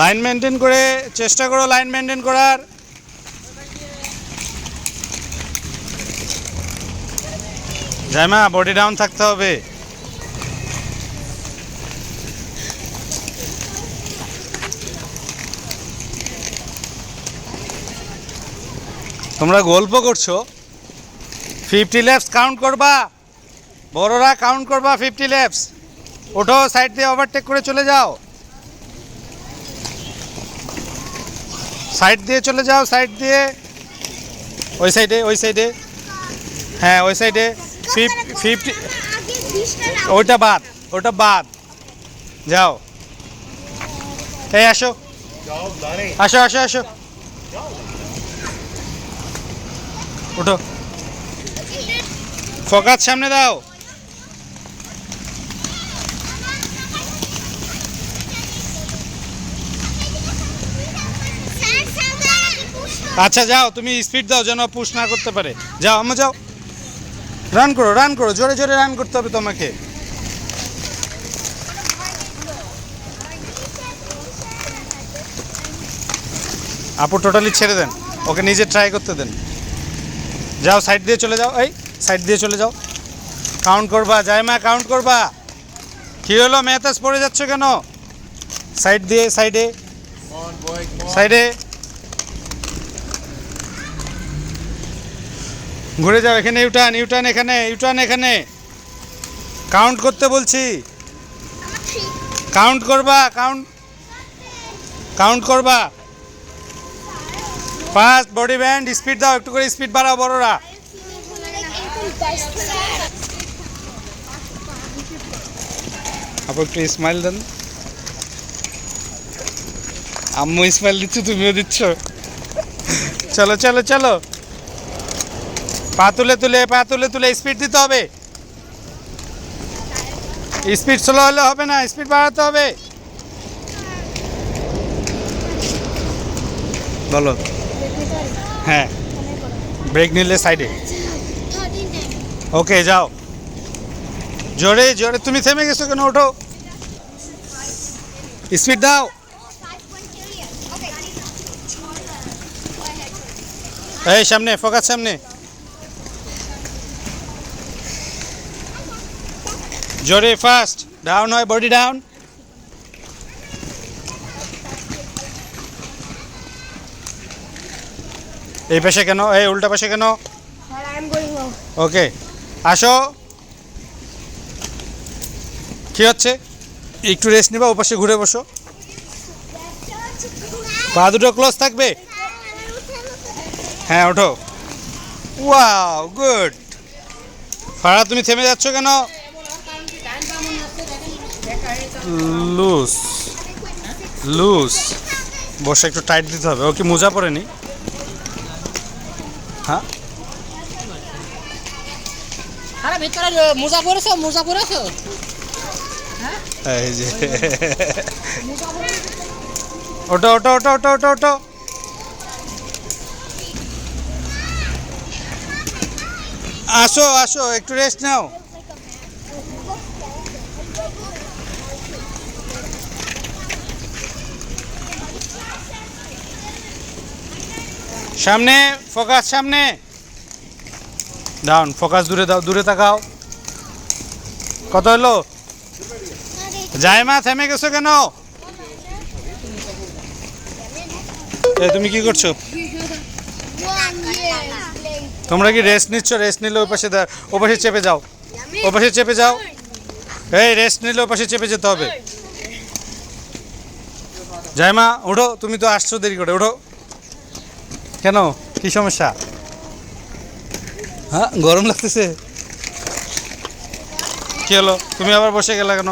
Line maintain করে, চেষ্টা করো লাইন মেনটেন করার। জাইমা বডি ডাউন থাকতে হবে। তোমরা গল্প করছ। ফিফটি ল্যাপস কাউন্ট করবা। বড়রা কাউন্ট করবা ফিফটি ল্যাপস ওঠো সাইড দিয়ে ওভারটেক করে চলে যাও। সাইড দিয়ে চলে যাও, সাইড দিয়ে। ওই সাইডে ওই সাইডে। হ্যাঁ ওই সাইডে। ফিফটি ওইটা বাদ, ওটা বাদ। যাও। এই, আসো। আসো আসো আসো। ওঠো ফোকাস সামনে দাও। আচ্ছা যাও তুমি স্পিড দাও যেন পুশ না করতে পারে। যাও আম্মা যাও। রান করো রান করো জোরে জোরে রান করতে হবে তোমাকে। আপু টোটালি ছেড়ে দেন। ওকে নিজে ট্রাই করতে দেন। যাও সাইড দিয়ে চলে যাও। এই সাইড দিয়ে চলে যাও। কাউন্ট করবা যায় মা কাউন্ট করবা। কি হলো মেহতাজ পড়ে যাচ্ছ কেন? সাইড দিয়ে সাইডে সাইডে ঘুরে যাও এখানে ইউটার্ন ইউটার্ন এখানে ইউটার্ন এখানে। কাউন্ট করতে বলছি। কাউন্ট করবা কাউন্ট কাউন্ট করবা। ফাস্ট বডি ব্যান্ড স্পিড দাও, একটু করে স্পিড বাড়াও বড়রা। আপু, একটু স্মাইল দেন। আম্মু স্মাইল দিচ্ছ, তুমিও দিচ্ছ। চলো চলো চলো। পা তুলে তুলে, পা তুলে তুলে স্পিড দিতে হবে। স্পিড স্লো হলে হবে না স্পিড বাড়াতে হবে। বলো। হ্যাঁ ব্রেক নিলে সাইডে ওকে যাও। জোরে জোরে, তুমি থেমে গেছো কেন? ওঠো। স্পিড দাও। এই, সামনে ফোকাস সামনে। জোরে ফাস্ট ডাউন হয় বডি ডাউন এই পাশে কেন? এই উল্টা পাশে কেন? ওকে আসো। কি হচ্ছে? একটু রেস্ট নিবা ও পাশে ঘুরে বসো। পা দুটো ক্লোজ থাকবে? হ্যাঁ ওঠো। ওয়াও গুড ফাড়া তুমি থেমে যাচ্ছ কেন? লুজ। লুজ। বসে একটু টাইট দিতে হবে। ও কি মোজা পড়েনি হ্যাঁ? আরে ভিতরে মোজা পরেছো মোজা পরেছো? এই যে। ওটো ওটো ওটো ওটো ওটো ওটো আসো আসো একটু রেস্ট নাও। সামনে, ফোকাস সামনে। ডাউন ফোকাস দূরে দাও, দূরে তাকাও। কত হলো? জায়মা থেমে গেছো কেন? তুমি কি করছ? তোমরা কি রেস্ট নিচ্ছ? রেস্ট নিলে ওই পাশে ও পাশে চেপে যাও। ও পাশে চেপে যাও। এই রেস্ট নিলে ও পাশে চেপে যেতে হবে। জায়মা ওঠো, তুমি তো আসছো দেরি করে, ওঠো। কেন? কি সমস্যা? হ্যাঁ গরম লাগতেছে। কি হলো? তুমি আবার বসে গেলা কেন?